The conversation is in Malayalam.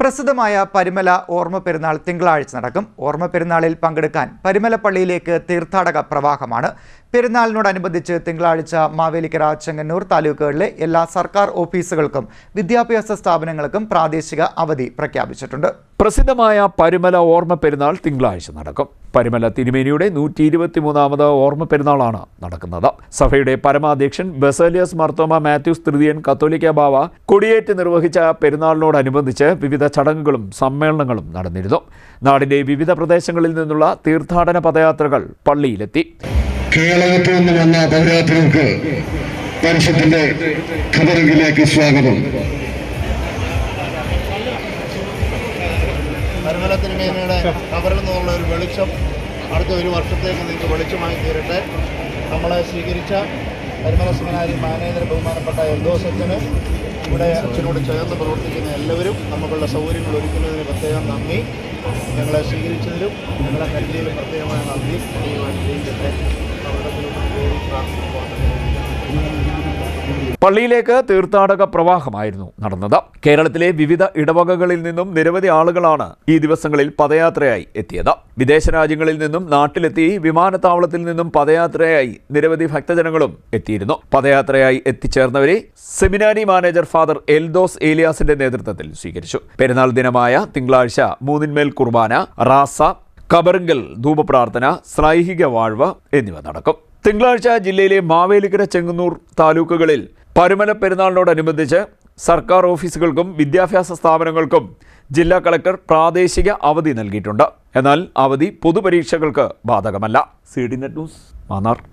പ്രസിദ്ധമായ പരിമല ഓർമ്മ പെരുന്നാൾ തിങ്കളാഴ്ച നടക്കും. ഓർമ്മ പെരുന്നാളിൽ പങ്കെടുക്കാൻ പരിമല പള്ളിയിലേക്ക് തീർത്ഥാടക പ്രവാഹമാണ്. പെരുന്നാളിനോടനുബന്ധിച്ച് തിങ്കളാഴ്ച മാവേലിക്കര ചെങ്ങന്നൂർ താലൂക്കുകളിലെ എല്ലാ സർക്കാർ ഓഫീസുകൾക്കും വിദ്യാഭ്യാസ സ്ഥാപനങ്ങൾക്കും പ്രാദേശിക അവധി പ്രഖ്യാപിച്ചിട്ടുണ്ട്. പ്രസിദ്ധമായ പരുമല ഓർമ്മ പെരുന്നാൾ തിങ്കളാഴ്ച നടക്കും. പരുമല തിരുമേനിയുടെ നൂറ്റി ഇരുപത്തി മൂന്നാമത് ഓർമ്മ പെരുന്നാളാണ് നടക്കുന്നത്. സഭയുടെ പരമാധ്യക്ഷൻ ബസേലിയസ് മർത്തോമ മാത്യൂസ് തൃതീയൻ കത്തോലിക്ക ബാവ കൊടിയേറ്റ് നിർവഹിച്ച പെരുന്നാളിനോടനുബന്ധിച്ച് വിവിധ ചടങ്ങുകളും സമ്മേളനങ്ങളും നടന്നിരുന്നു. നാടിന്റെ വിവിധ പ്രദേശങ്ങളിൽ നിന്നുള്ള തീർത്ഥാടന പദയാത്രകൾ പള്ളിയിലെത്തി. വന്ന പരിഷത്തിന്റെ സ്വാഗതം. പരിമല തിരുമേനയുടെ കബറിൽ നിന്നുള്ള ഒരു വെളിച്ചം അടുത്ത ഒരു വർഷത്തേക്ക് നിങ്ങൾക്ക് വെളിച്ചമായി തീരട്ടെ. നമ്മളെ സ്വീകരിച്ച പരിമല സെമിനാരി മാനേജർ ബഹുമാനപ്പെട്ട അച്ഛന് ഇവിടെ അച്ഛനോട് ചേർന്ന് പ്രവർത്തിക്കുന്ന എല്ലാവരും നമുക്കുള്ള സൗകര്യങ്ങൾ ഒരുക്കുന്നതിന് പ്രത്യേകം നന്ദി. ഞങ്ങളെ സ്വീകരിച്ചതിലും ഞങ്ങളെ കരുതിയിലും പ്രത്യേകമായ നന്ദി. ചെയ്യുവാൻ അനുഗ്രഹിക്കട്ടെ പള്ളിയിലേക്ക് തീർത്ഥാടക പ്രവാഹമായിരുന്നു നടന്നത്. കേരളത്തിലെ വിവിധ ഇടവകകളിൽ നിന്നും നിരവധി ആളുകളാണ് ഈ ദിവസങ്ങളിൽ പദയാത്രയായി എത്തിയത്. വിദേശ രാജ്യങ്ങളിൽ നിന്നും നാട്ടിലെത്തി വിമാനത്താവളത്തിൽ നിന്നും പദയാത്രയായി നിരവധി ഭക്തജനങ്ങളും എത്തിയിരുന്നു. പദയാത്രയായി എത്തിച്ചേർന്നവരെ സെമിനാരി മാനേജർ ഫാദർ എൽദോസ് ഏലിയാസിന്റെ നേതൃത്വത്തിൽ സ്വീകരിച്ചു. പെരുന്നാൾ ദിനമായ തിങ്കളാഴ്ച മൂന്നിന്മേൽ കുർബാന റാസ കബറിങ്കൽ ധൂപപ്രാർത്ഥന സ്ലൈഹിക വാഴ്വ് എന്നിവ നടക്കും. തിങ്കളാഴ്ച ജില്ലയിലെ മാവേലിക്കര ചെങ്ങന്നൂർ താലൂക്കുകളിൽ പരുമല പെരുന്നാളിനോടനുബന്ധിച്ച് സർക്കാർ ഓഫീസുകൾക്കും വിദ്യാഭ്യാസ സ്ഥാപനങ്ങൾക്കും ജില്ലാ കളക്ടർ പ്രാദേശിക അവധി നൽകിയിട്ടുണ്ട്. എന്നാൽ അവധി പൊതുപരീക്ഷകൾക്ക് ബാധകമല്ല. C D net news Mannar.